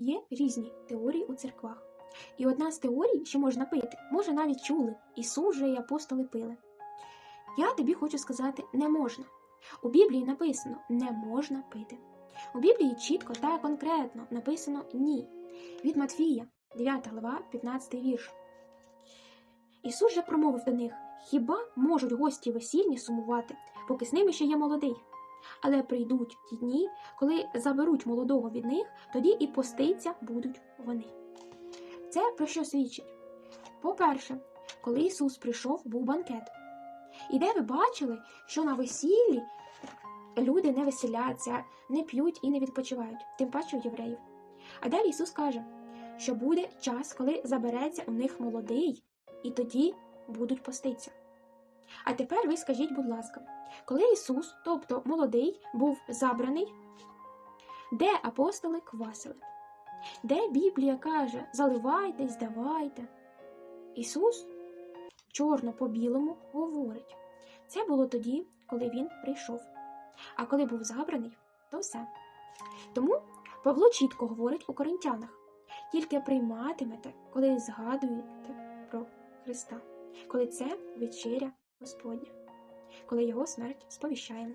Є різні теорії у церквах. І одна з теорій, що можна пити, може навіть чули, Ісус же і апостоли пили. Я тобі хочу сказати, не можна. У Біблії написано не можна пити. У Біблії чітко та конкретно написано ні. Від Матфія, 9 глава, 15 вірш. Ісус же промовив до них: Хіба можуть гості весільні сумувати, поки з ними ще є молодий? Але прийдуть ті дні, коли заберуть молодого від них, тоді і поститься будуть вони. Це про що свідчить? По-перше, коли Ісус прийшов, був банкет. І де ви бачили, що на весіллі люди не веселяться, не п'ють і не відпочивають, тим паче у євреїв. А далі Ісус каже, що буде час, коли забереться у них молодий, і тоді будуть поститися. А тепер ви скажіть, будь ласка, коли Ісус, тобто молодий, був забраний, де апостоли квасили? Де Біблія каже заливайте, здавайте? Ісус чорно по білому говорить. Це було тоді, коли він прийшов. А коли був забраний, то все. Тому Павло чітко говорить у коринтянах: тільки прийматимете, коли згадуєте про Христа, коли це вечеря Господня, коли Його смерть сповіщаємо.